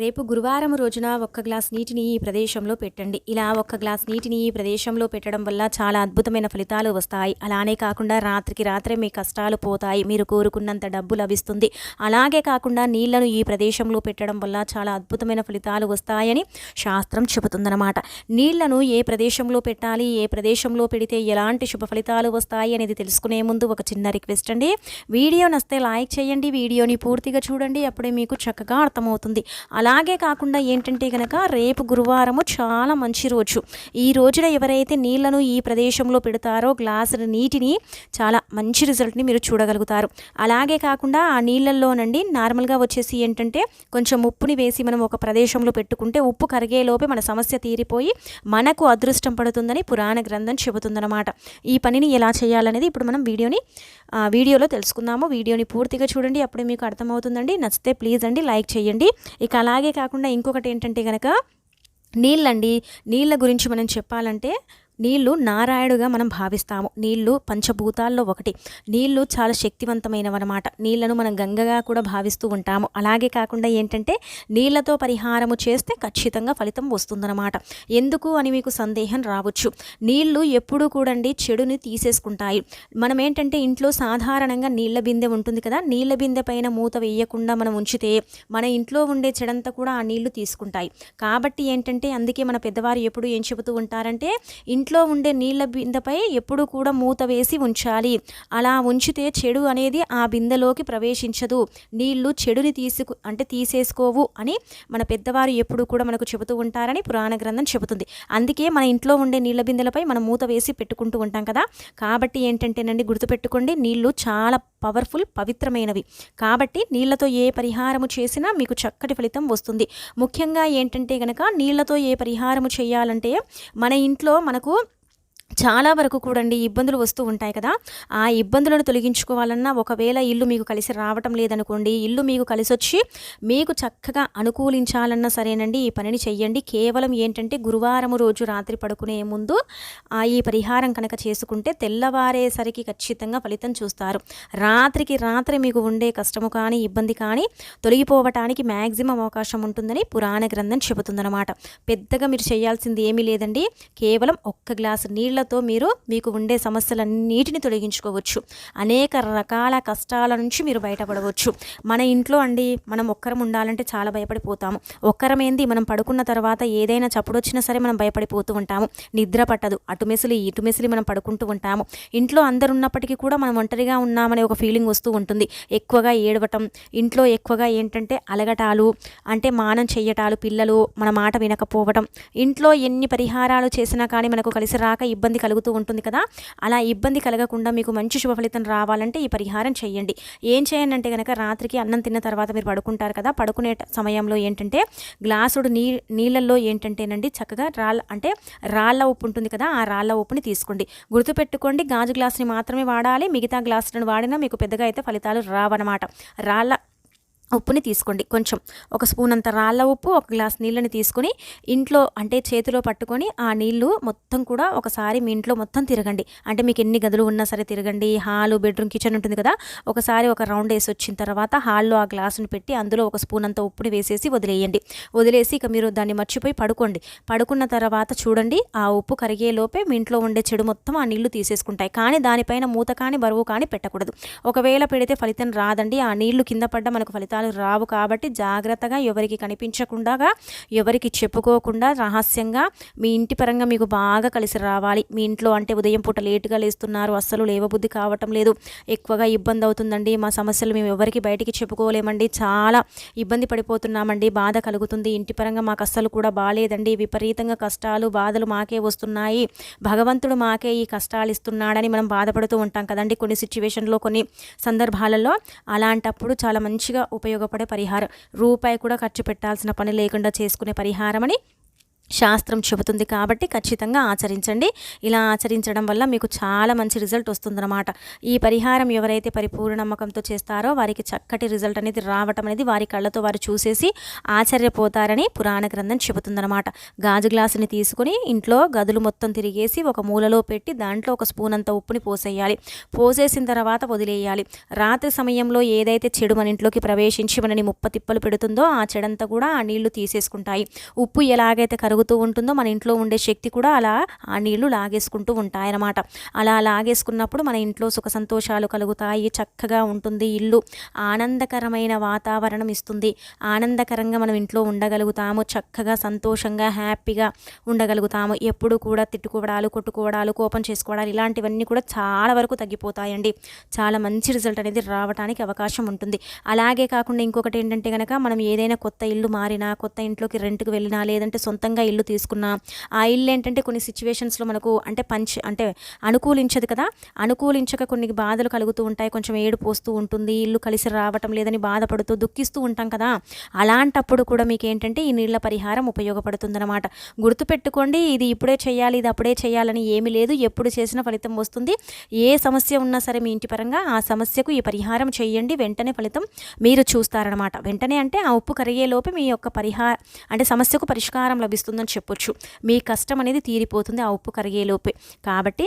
రేపు గురువారం రోజున ఒక్క గ్లాస్ నీటిని ఈ ప్రదేశంలో పెట్టండి. ఇలా ఒక్క గ్లాస్ నీటిని ఈ ప్రదేశంలో పెట్టడం వల్ల చాలా అద్భుతమైన ఫలితాలు వస్తాయి. అలానే కాకుండా రాత్రికి రాత్రే మీ కష్టాలు పోతాయి. మీరు కోరుకున్నంత డబ్బు లభిస్తుంది. అలాగే కాకుండా నీళ్ళను ఈ ప్రదేశంలో పెట్టడం వల్ల చాలా అద్భుతమైన ఫలితాలు వస్తాయని శాస్త్రం చెబుతుందన్నమాట. నీళ్ళను ఏ ప్రదేశంలో పెట్టాలి ఏ ప్రదేశంలో పెడితే ఎలాంటి శుభ ఫలితాలు వస్తాయి అనేది తెలుసుకునే ముందు ఒక చిన్న రిక్వెస్ట్ అండి. వీడియో నస్తే లైక్ చేయండి. వీడియోని పూర్తిగా చూడండి. అప్పుడే మీకు చక్కగా అర్థమవుతుంది. అలా అలాగే కాకుండా ఏంటంటే కనుక రేపు గురువారము చాలా మంచి రోజు. ఈ రోజున ఎవరైతే నీళ్ళను ఈ ప్రదేశంలో పెడతారో గ్లాసుల నీటిని చాలా మంచి రిజల్ట్ని మీరు చూడగలుగుతారు. అలాగే కాకుండా ఆ నీళ్ళల్లోనండి నార్మల్గా వచ్చేసి ఏంటంటే కొంచెం ఉప్పుని వేసి మనం ఒక ప్రదేశంలో పెట్టుకుంటే ఉప్పు కరిగేలోపే మన సమస్య తీరిపోయి మనకు అదృష్టం పడుతుందని పురాణ గ్రంథం చెబుతుందన్నమాట. ఈ పనిని ఎలా చేయాలనేది ఇప్పుడు మనం వీడియోని వీడియోలో తెలుసుకుందాము. వీడియోని పూర్తిగా చూడండి. అప్పుడే మీకు అర్థమవుతుందండి. నచ్చితే ప్లీజ్ అండి లైక్ చేయండి. ఇక అలాగే కాకుండా ఇంకొకటి ఏంటంటే కనుక నీళ్ళండి నీళ్ళ గురించి మనం చెప్పాలంటే నీళ్ళు నారాయణుగా మనం భావిస్తాము. నీళ్ళు పంచభూతాల్లో ఒకటి. నీళ్ళు చాలా శక్తివంతమైనవన్నమాట. నీళ్ళను మనం గంగగా కూడా భావిస్తూ ఉంటాము. అలాగే కాకుండా ఏంటంటే నీళ్ళతో పరిహారము చేస్తే ఖచ్చితంగా ఫలితం వస్తుందన్నమాట. ఎందుకు అని మీకు సందేహం రావచ్చు. నీళ్ళు ఎప్పుడూ కూడండి చెడుని తీసేసుకుంటాయి. మనం ఏంటంటే ఇంట్లో సాధారణంగా నీళ్ళ బిందె ఉంటుంది కదా నీళ్ళ బిందె పైన మూత వేయకుండా మనం ఉంచితే మన ఇంట్లో ఉండే చెడంతా కూడా ఆ నీళ్ళు తీసుకుంటాయి. కాబట్టి ఏంటంటే అందుకే మన పెద్దవారు ఎప్పుడు ఏం చెబుతూ ఉంటారంటే ఇంట్లో ఇంట్లో ఉండే నీళ్ళ బిందెపై ఎప్పుడు కూడా మూత వేసి ఉంచాలి. అలా ఉంచితే చెడు అనేది ఆ బిందెలోకి ప్రవేశించదు. నీళ్ళు చెడుని తీసుకు అంటే తీసేసుకోవు అని మన పెద్దవారు ఎప్పుడు కూడా మనకు చెబుతూ ఉంటారని పురాణ గ్రంథం చెబుతుంది. అందుకే మన ఇంట్లో ఉండే నీళ్ళ బిందెలపై మనం మూత వేసి పెట్టుకుంటూ ఉంటాం కదా. కాబట్టి ఏంటంటేనండి గుర్తుపెట్టుకోండి నీళ్ళు చాలా పవర్ఫుల్ పవిత్రమైనవి. కాబట్టి నీళ్ళతో ఏ పరిహారము చేసినా మీకు చక్కటి ఫలితం వస్తుంది. ముఖ్యంగా ఏంటంటే కనుక నీళ్ళతో ఏ పరిహారము చేయాలంటే మన ఇంట్లో మనకు చాలా వరకు కూడండి ఇబ్బందులు వస్తూ ఉంటాయి కదా. ఆ ఇబ్బందులను తొలగించుకోవాలన్నా ఒకవేళ ఇల్లు మీకు కలిసి రావటం లేదనుకోండి ఇల్లు మీకు కలిసి వచ్చి మీకు చక్కగా అనుకూలించాలన్నా సరేనండి ఈ పనిని చెయ్యండి. కేవలం ఏంటంటే గురువారం రోజు రాత్రి పడుకునే ముందు ఆ ఈ పరిహారం కనుక చేసుకుంటే తెల్లవారేసరికి ఖచ్చితంగా ఫలితం చూస్తారు. రాత్రికి రాత్రి మీకు ఉండే కష్టము కానీ ఇబ్బంది కానీ తొలగిపోవటానికి మ్యాక్సిమం అవకాశం ఉంటుందని పురాణ గ్రంథం చెబుతుందన్నమాట. పెద్దగా మీరు చేయాల్సింది ఏమీ లేదండి. కేవలం ఒక్క గ్లాసు నీళ్ళతో మీరు మీకు ఉండే సమస్యలన్నిటిని తొలగించుకోవచ్చు. అనేక రకాల కష్టాల నుంచి మీరు బయటపడవచ్చు. మన ఇంట్లో అండి మనం ఒక్కరం ఉండాలంటే చాలా భయపడిపోతాము. ఒక్కరమేంది మనం పడుకున్న తర్వాత ఏదైనా చప్పుడు వచ్చినా సరే మనం భయపడిపోతూ ఉంటాము. నిద్ర పట్టదు. అటుమెసులు ఇటుమెసులు మనం పడుకుంటూ ఉంటాము. ఇంట్లో అందరు ఉన్నప్పటికీ కూడా మనం ఒంటరిగా ఉన్నామనే ఒక ఫీలింగ్ వస్తూ ఉంటుంది. ఎక్కువగా ఏడవటం ఇంట్లో ఎక్కువగా ఏంటంటే అలగటాలు అంటే మానం చెయ్యటాలు పిల్లలు మన మాట వినకపోవటం ఇంట్లో ఎన్ని పరిహారాలు చేసినా కానీ మనకు కలిసి రాక ఇబ్బంది ఇబ్బంది కలుగుతూ ఉంటుంది కదా. అలా ఇబ్బంది కలగకుండా మీకు మంచి శుభ ఫలితం రావాలంటే ఈ పరిహారం చేయండి. ఏం చేయండి అంటే కనుక రాత్రికి అన్నం తిన్న తర్వాత మీరు పడుకుంటారు కదా. పడుకునే సమయంలో ఏంటంటే గ్లాసుడు నీ నీళ్ళల్లో ఏంటంటేనండి చక్కగా రాళ్ళ అంటే రాళ్ళ ఉప్పు ఉంటుంది కదా. ఆ రాళ్ళ ఉప్పుని తీసుకోండి. గుర్తుపెట్టుకోండి గాజు గ్లాసుని మాత్రమే వాడాలి. మిగతా గ్లాసులను వాడినా మీకు పెద్దగా అయితే ఫలితాలు రావన్నమాట. రాళ్ళ ఉప్పుని తీసుకోండి. కొంచెం ఒక స్పూన్ అంత రాళ్ళ ఉప్పు ఒక గ్లాస్ నీళ్ళని తీసుకొని ఇంట్లో అంటే చేతిలో పట్టుకొని ఆ నీళ్ళు మొత్తం కూడా ఒకసారి మీ ఇంట్లో మొత్తం తిరగండి. అంటే మీకు ఎన్ని గదులు ఉన్నా సరే తిరగండి. హాలు బెడ్రూమ్ కిచెన్ ఉంటుంది కదా. ఒకసారి ఒక రౌండ్ వేసి వచ్చిన తర్వాత హాల్లో ఆ గ్లాసుని పెట్టి అందులో ఒక స్పూన్ అంత ఉప్పుని వేసేసి వదిలేయండి. వదిలేసి ఇక మీరు దాన్ని మర్చిపోయి పడుకోండి. పడుకున్న తర్వాత చూడండి ఆ ఉప్పు కరిగే లోపే మీ ఇంట్లో ఉండే చెడు మొత్తం ఆ నీళ్ళు తీసేసుకుంటాయి. కానీ దానిపైన మూత కానీ బరువు కానీ పెట్టకూడదు. ఒకవేళ పెడితే ఫలితం రాదండి. ఆ నీళ్ళు కింద పడ్డ మనకు ఫలితం ఫలితాలు రావు కాబట్టి జాగ్రత్తగా ఎవరికి కనిపించకుండా ఎవరికి చెప్పుకోకుండా రహస్యంగా మీ ఇంటి పరంగా మీకు బాగా కలిసి రావాలి. మీ ఇంట్లో అంటే ఉదయం పూట లేటుగా లేస్తున్నారు అస్సలు లేవబుద్ధి కావటం లేదు. ఎక్కువగా ఇబ్బంది అవుతుందండి. మా సమస్యలు మేము ఎవరికి బయటికి చెప్పుకోలేమండి. చాలా ఇబ్బంది పడిపోతున్నామండి. బాధ కలుగుతుంది. ఇంటి పరంగా మాకు అస్సలు కూడా బాగాలేదండి విపరీతంగా కష్టాలు బాధలు మాకే వస్తున్నాయి. భగవంతుడు మాకే ఈ కష్టాలు ఇస్తున్నాడని మనం బాధపడుతూ ఉంటాం కదండి. కొన్ని సిచ్యువేషన్లో కొన్ని సందర్భాలలో అలాంటప్పుడు చాలా మంచిగా ఉపయోగపడే పరిహారం. రూపాయి కూడా ఖర్చు పెట్టాల్సిన పని లేకుండా చేసుకునే పరిహారం అని శాస్త్రం చెబుతుంది కాబట్టి ఖచ్చితంగా ఆచరించండి. ఇలా ఆచరించడం వల్ల మీకు చాలా మంచి రిజల్ట్ వస్తుందన్నమాట. ఈ పరిహారం ఎవరైతే పరిపూర్ణ నమ్మకంతో చేస్తారో వారికి చక్కటి రిజల్ట్ అనేది రావటం అనేది వారి కళ్ళతో వారు చూసేసి ఆశ్చర్యపోతారని పురాణ గ్రంథం చెబుతుందన్నమాట. గాజు గ్లాసుని తీసుకుని ఇంట్లో గదులు మొత్తం తిరిగేసి ఒక మూలలో పెట్టి దాంట్లో ఒక స్పూన్ అంత ఉప్పుని పోసేయాలి. పోసేసిన తర్వాత వదిలేయాలి. రాత్రి సమయంలో ఏదైతే చెడు మన ఇంట్లోకి ప్రవేశించి మనని ముప్ప తిప్పలు పెడుతుందో ఆ చెడంతా కూడా ఆ నీళ్ళు తీసేసుకుంటాయి. ఉప్పు ఎలాగైతే కరుగు కరుగుతూ ఉంటుందో మన ఇంట్లో ఉండే శక్తి కూడా అలా ఆ నీళ్ళు లాగేసుకుంటూ ఉంటాయన్నమాట. అలా లాగేసుకున్నప్పుడు మన ఇంట్లో సుఖ సంతోషాలు కలుగుతాయి చక్కగా ఉంటుంది ఇల్లు. ఆనందకరమైన వాతావరణం ఇస్తుంది. ఆనందకరంగా మనం ఇంట్లో ఉండగలుగుతాము చక్కగా సంతోషంగా హ్యాపీగా ఉండగలుగుతాము. ఎప్పుడు కూడా తిట్టుకోవడాలు కొట్టుకోవడాలు కోపం చేసుకోవడాలు ఇలాంటివన్నీ కూడా చాలా వరకు తగ్గిపోతాయండి. చాలా మంచి రిజల్ట్ అనేది రావడానికి అవకాశం ఉంటుంది. అలాగే కాకుండా ఇంకొకటి ఏంటంటే కనుక మనం ఏదైనా కొత్త ఇల్లు మారినా కొత్త ఇంట్లోకి రెంట్కి వెళ్ళినా లేదంటే సొంతంగా ఇల్లు తీసుకున్నా. ఆ ఇల్లు ఏంటంటే కొన్ని సిచ్యువేషన్స్లో మనకు అంటే పంచ్ అంటే అనుకూలించదు కదా. అనుకూలించక కొన్ని బాధలు కలుగుతూ ఉంటాయి. కొంచెం ఏడు పోస్తూ ఉంటుంది. ఇల్లు కలిసి రావటం లేదని బాధపడుతూ దుఃఖిస్తూ ఉంటాం కదా. అలాంటప్పుడు కూడా మీకు ఏంటంటే ఈ నీళ్ళ పరిహారం ఉపయోగపడుతుందన్నమాట. గుర్తుపెట్టుకోండి ఇది ఇప్పుడే చేయాలి ఇది అప్పుడే చేయాలని ఏమీ లేదు. ఎప్పుడు చేసిన ఫలితం వస్తుంది. ఏ సమస్య ఉన్నా సరే మీ ఇంటి పరంగా ఆ సమస్యకు ఈ పరిహారం చేయండి. వెంటనే ఫలితం మీరు చూస్తారనమాట వెంటనే అంటే ఆ ఉప్పు కరిగేలోపే మీ యొక్క పరిహార అంటే సమస్యకు పరిష్కారం లభిస్తుంది. వస్తుందని చెప్పొచ్చు. మీ కష్టం అనేది తీరిపోతుంది ఆ ఉప్పు కరిగేలోపే కాబట్టి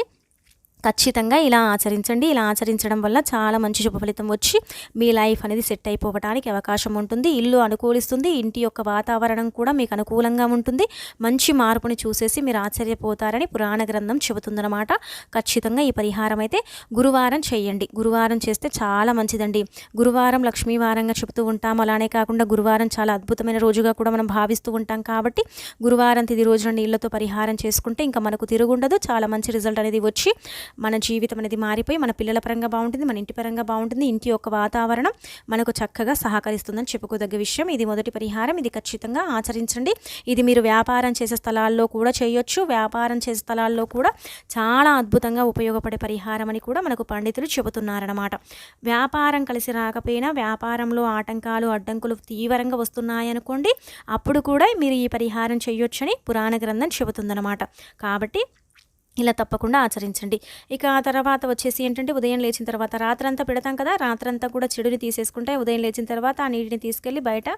ఖచ్చితంగా ఇలా ఆచరించండి. ఇలా ఆచరించడం వల్ల చాలా మంచి శుభ ఫలితం వచ్చి మీ లైఫ్ అనేది సెట్ అయిపోవడానికి అవకాశం ఉంటుంది. ఇల్లు అనుకూలిస్తుంది. ఇంటి యొక్క వాతావరణం కూడా మీకు అనుకూలంగా ఉంటుంది. మంచి మార్పుని చూసేసి మీరు ఆశ్చర్యపోతారని పురాణ గ్రంథం చెబుతుందన్నమాట. ఖచ్చితంగా ఈ పరిహారం అయితే గురువారం చేయండి. గురువారం చేస్తే చాలా మంచిదండి. గురువారం లక్ష్మీవారంగా చెబుతూ ఉంటాం. అలానే కాకుండా గురువారం చాలా అద్భుతమైన రోజుగా కూడా మనం భావిస్తూ ఉంటాం కాబట్టి గురువారం తిది రోజున నీళ్ళతో పరిహారం చేసుకుంటే ఇంకా మనకు తిరుగుండదు. చాలా మంచి రిజల్ట్ అనేది వచ్చి మన జీవితం అనేది మారిపోయి మన పిల్లల పరంగా బాగుంటుంది మన ఇంటి పరంగా బాగుంటుంది ఇంటి యొక్క వాతావరణం మనకు చక్కగా సహకరిస్తుందని చెప్పుకోదగ్గ విషయం. ఇది మొదటి పరిహారం. ఇది ఖచ్చితంగా ఆచరించండి. ఇది మీరు వ్యాపారం చేసే స్థలాల్లో కూడా చేయొచ్చు. వ్యాపారం చేసే స్థలాల్లో కూడా చాలా అద్భుతంగా ఉపయోగపడే పరిహారం అని కూడా మనకు పండితులు చెబుతున్నారనమాట వ్యాపారం కలిసి రాకపోయినా వ్యాపారంలో ఆటంకాలు అడ్డంకులు తీవ్రంగా వస్తున్నాయనుకోండి అప్పుడు కూడా మీరు ఈ పరిహారం చేయొచ్చని పురాణ గ్రంథం చెబుతుందన్నమాట. కాబట్టి ఇలా తప్పకుండా ఆచరించండి. ఇక ఆ తర్వాత వచ్చేసి ఏంటంటే ఉదయం లేచిన తర్వాత రాత్రంతా పెడతాం కదా రాత్రంతా కూడా చెడుని తీసేసుకుంటే ఉదయం లేచిన తర్వాత ఆ నీటిని తీసుకెళ్ళి బయట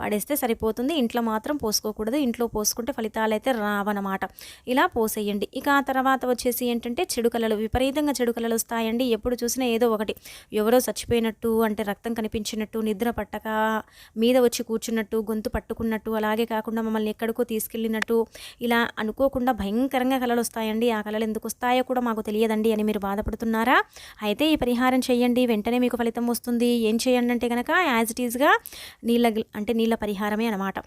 పడేస్తే సరిపోతుంది. ఇంట్లో మాత్రం పోసుకోకూడదు. ఇంట్లో పోసుకుంటే ఫలితాలు అయితే రావన్నమాట. ఇలా పోసేయండి. ఇక ఆ తర్వాత వచ్చేసి ఏంటంటే చెడు కళలు విపరీతంగా చెడు కళలు వస్తాయండి. ఎప్పుడు చూసినా ఏదో ఒకటి. ఎవరో చచ్చిపోయినట్టు అంటే రక్తం కనిపించినట్టు నిద్ర పట్టక మీద వచ్చి కూర్చున్నట్టు గొంతు పట్టుకున్నట్టు అలాగే కాకుండా మమ్మల్ని ఎక్కడికో తీసుకెళ్ళినట్టు ఇలా అనుకోకుండా భయంకరంగా కళలు వస్తాయండి. ఆ కళలు ఎందుకు వస్తాయో కూడా మాకు తెలియదండి అని మీరు బాధపడుతున్నారా? అయితే ఈ పరిహారం చేయండి వెంటనే మీకు ఫలితం వస్తుంది. ఏం చేయండి అంటే కనుక యాజ్ ఇట్ ఈజ్గా నీళ్ళ అంటే నీళ్ళ పరిహారమే అనమాట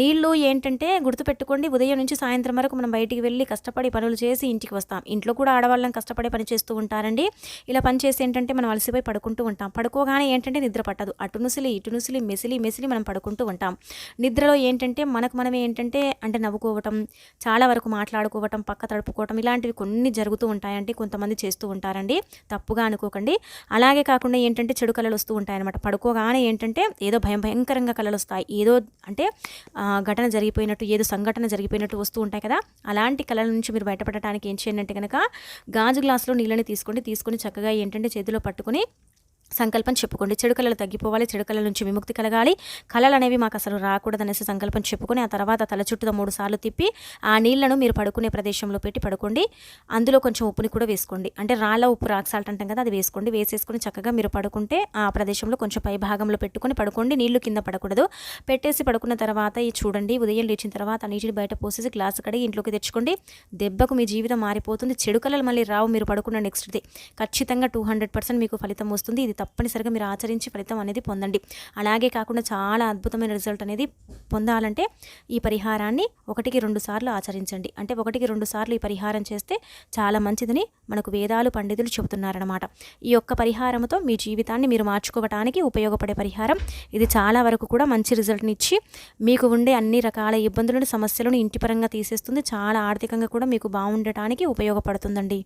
నీళ్ళు ఏంటంటే గుర్తుపెట్టుకోండి ఉదయం నుంచి సాయంత్రం వరకు మనం బయటికి వెళ్ళి కష్టపడి పనులు చేసి ఇంటికి వస్తాం. ఇంట్లో కూడా ఆడవాళ్ళని కష్టపడి పని చేస్తూ ఉంటారండి. ఇలా పని చేసి ఏంటంటే మనం అలసిపోయి పడుకుంటూ ఉంటాం. పడుకోగానే ఏంటంటే నిద్ర పట్టదు. అటు నుసిలి ఇటు నుసిలి మెసిలి మెసిలి మనం పడుకుంటూ ఉంటాం. నిద్రలో ఏంటంటే మనకు మనం ఏంటంటే అంటే నవ్వుకోవటం చాలా వరకు మాట్లాడుకోవటం పక్క తడుపుకోవటం ఇలాంటి ఇలాంటివి కొన్ని జరుగుతూ ఉంటాయంటే కొంతమంది చేస్తూ ఉంటారండి. తప్పుగా అనుకోకండి. అలాగే కాకుండా ఏంటంటే చెడు కళలు వస్తూ ఉంటాయన్నమాట. పడుకోగానే ఏంటంటే ఏదో భయం భయంకరంగా కళలు వస్తాయి. ఏదో అంటే ఘటన జరిగిపోయినట్టు ఏదో సంఘటన జరిగిపోయినట్టు వస్తూ ఉంటాయి కదా. అలాంటి కళల నుంచి మీరు బయటపడటానికి ఏం చేయండి అంటే కనుక గాజు గ్లాసులో నీళ్ళని తీసుకోండి. తీసుకొని చక్కగా ఏంటంటే చేతిలో పట్టుకొని సంకల్పం చెప్పుకోండి. చెడు కళలు తగ్గిపోవాలి చెడు కళల నుంచి విముక్తి కలగాలి. కళలు అనేవి మాకు అసలు రాకూడదనేసి సంకల్పం చెప్పుకొని ఆ తర్వాత తల చుట్టూ మూడు సార్లు తిప్పి ఆ నీళ్ళను మీరు పడుకునే ప్రదేశంలో పెట్టి పడుకోండి. అందులో కొంచెం ఉప్పుని కూడా వేసుకోండి. అంటే రాళ్ళ ఉప్పు రాక్ సాల్ట్ అంటాం కదా అది వేసుకోండి. వేసేసుకొని చక్కగా మీరు పడుకుంటే ఆ ప్రదేశంలో కొంచెం పై భాగంలో పెట్టుకొని పడుకోండి. నీళ్ళు కింద పడకూడదు. పెట్టేసి పడుకున్న తర్వాత ఈ చూడండి ఉదయం లేచిన తర్వాత నీటిని బయట పోసేసి గ్లాసు కడిగి ఇంట్లోకి తెచ్చుకోండి. దెబ్బకు మీ జీవితం మారిపోతుంది. చెడు కళలు మళ్ళీ రావు. మీరు పడుకున్న నెక్స్ట్ డే ఖచ్చితంగా టూ హండ్రెడ్ పర్సెంట్ మీకు ఫలితం వస్తుంది. ఇది తప్పనిసరిగా మీరు ఆచరించి ఫలితం అనేది పొందండి. అలాగే కాకుండా చాలా అద్భుతమైన రిజల్ట్ అనేది పొందాలంటే ఈ పరిహారాన్ని ఒకటికి రెండు సార్లు ఆచరించండి. అంటే ఒకటికి రెండు సార్లు ఈ పరిహారం చేస్తే చాలా మంచిదని మనకు వేదాలు పండితులు చెబుతున్నారనమాట ఈ యొక్క పరిహారంతో మీ జీవితాన్ని మీరు మార్చుకోవటానికి ఉపయోగపడే పరిహారం. ఇది చాలా వరకు కూడా మంచి రిజల్ట్ని ఇచ్చి మీకు ఉండే అన్ని రకాల ఇబ్బందులను సమస్యలను ఇంటిపరంగా తీసేస్తుంది. చాలా ఆర్థికంగా కూడా మీకు బాగుండటానికి ఉపయోగపడుతుందండి.